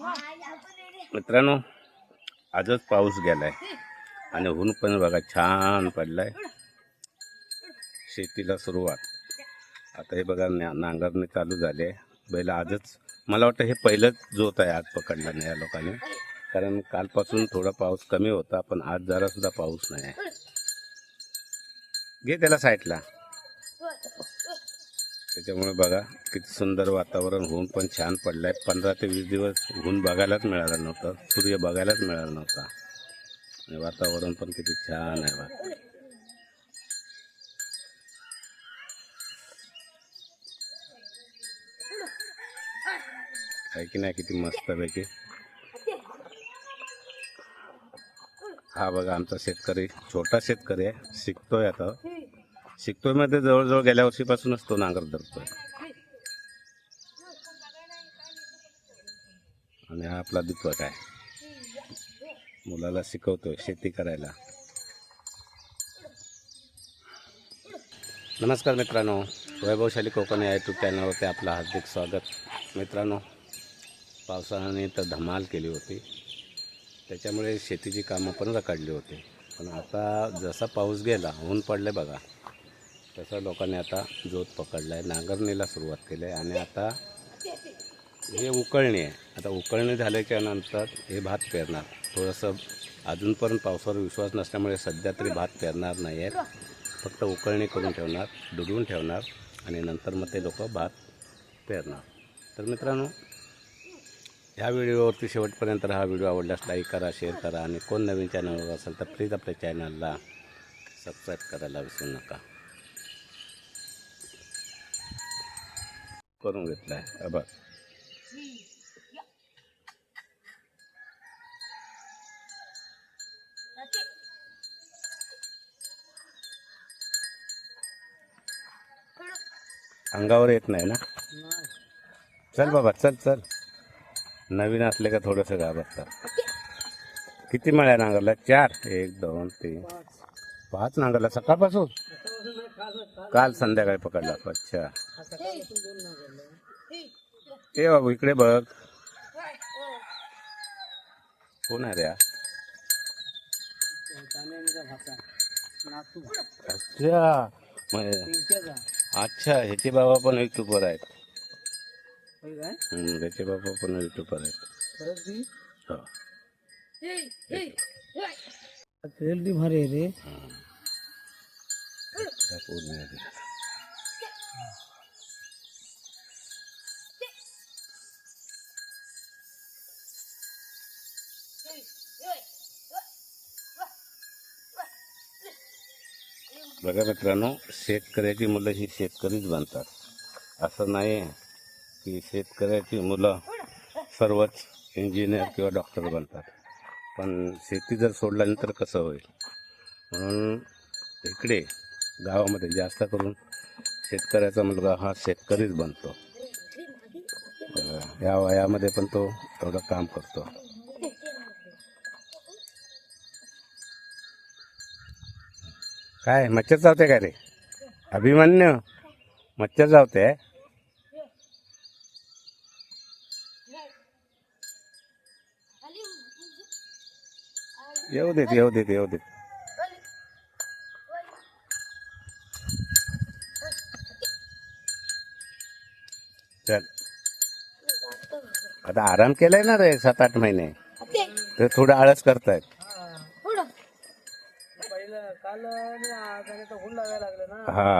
मित्रांनो आजच पाऊस गेलाय आणि ऊन पण बघा छान पडलाय. शेतीला सुरुवात. आता हे बघा ना- नांगरणी चालू झाली आहे. बैल आजच मला वाटतं हे पहिलंच जोत आहे आज पकडला नाही या लोकांनी. कारण कालपासून थोडा पाऊस कमी होता पण आज जरा सुद्धा पाऊस नाही आहे. घे त्याला साईडला त्याच्यामुळे बघा किती सुंदर वातावरण होऊन पण छान पडलंय. पंधरा ते वीस दिवस ऊन बघायलाच मिळालं नव्हतं. सूर्य बघायलाच मिळाला नव्हता. आणि वातावरण पण किती छान आहे बघा. आहे की नाही किती मस्त पैकी हा बघा आमचा शेतकरी छोटा शेतकरी आहे. शिकतोय आता. शिकतोयमध्ये जवळजवळ गेल्या वर्षीपासूनच तो नांगर धरतोय. आणि हा आपला दीपक आहे. मुलाला शिकवतोय शेती करायला. नमस्कार मित्रांनो. वैभवशाली कोकण या यूट्यूब चॅनलवरती आपलं हार्दिक स्वागत. मित्रांनो पावसाने तर धमाल केली होती. त्याच्यामुळे शेतीची कामं पण रखडली होती. पण आता जसा पाऊस गेला ऊन पडले बघा. तसं लोकांनी आता जोत पकडला आहे नांगरणीला सुरुवात केली आहे आणि आता हे उकळणी आहे. आता उकळणी झाल्याच्यानंतर हे भात पेरणार. थोडंसं अजूनपर्यंत पावसावर विश्वास नसल्यामुळे सध्या तरी भात पेरणार नाही आहेत फक्त उकळणी करून ठेवणार दुडवून ठेवणार आणि नंतर मग ते लोक भात पेरणार. तर मित्रांनो ह्या व्हिडिओवरती शेवटपर्यंत हा व्हिडिओ आवडल्यास लाईक करा शेअर करा आणि कोण नवीन चॅनलवर असेल तर प्लीज आपल्या चॅनलला सबस्क्राईब करायला विसरू नका. करून घेतला आहे बघ. अंगावर येत नाही ना? चल बाबा चल चल. नवीन असले का थोडंसं घाबरतात. किती मळ्या नांगरला चार एक दोन तीन. पाच नांगरला. सकाळपासून? काल संध्याकाळी पकडला. अच्छा. ए बाबू इकडे बघ. कोण आहे रे? अच्छा. अच्छा ह्याचे बाबा पण युट्यूबर आहेत. हम्म, ह्याचे बाबा पण युट्यूबर आहेत. हो. क्वालिटी भारी रे. बघा मित्रांनो, शेतकऱ्याची मुलं ही शेतकरीच बनतात असं नाही की शेतकऱ्याची मुलं सर्वच इंजिनियर किंवा डॉक्टर बनतात पण शेती जर सोडल्यानंतर कसं होईल? म्हणून इकडे गावामध्ये जास्त करून शेतकऱ्याचा मुलगा हा शेतकरीच बनतो. या वयामध्ये पण तो थोडं काम करतो. काय मच्छर चावते का रे? अभिमान्य मच्छर चावते? येऊ देत येऊ देत येऊ देत. चल. आता आराम केलाय ना रे सात आठ महिने ते थोडं आळस करतायत. हा.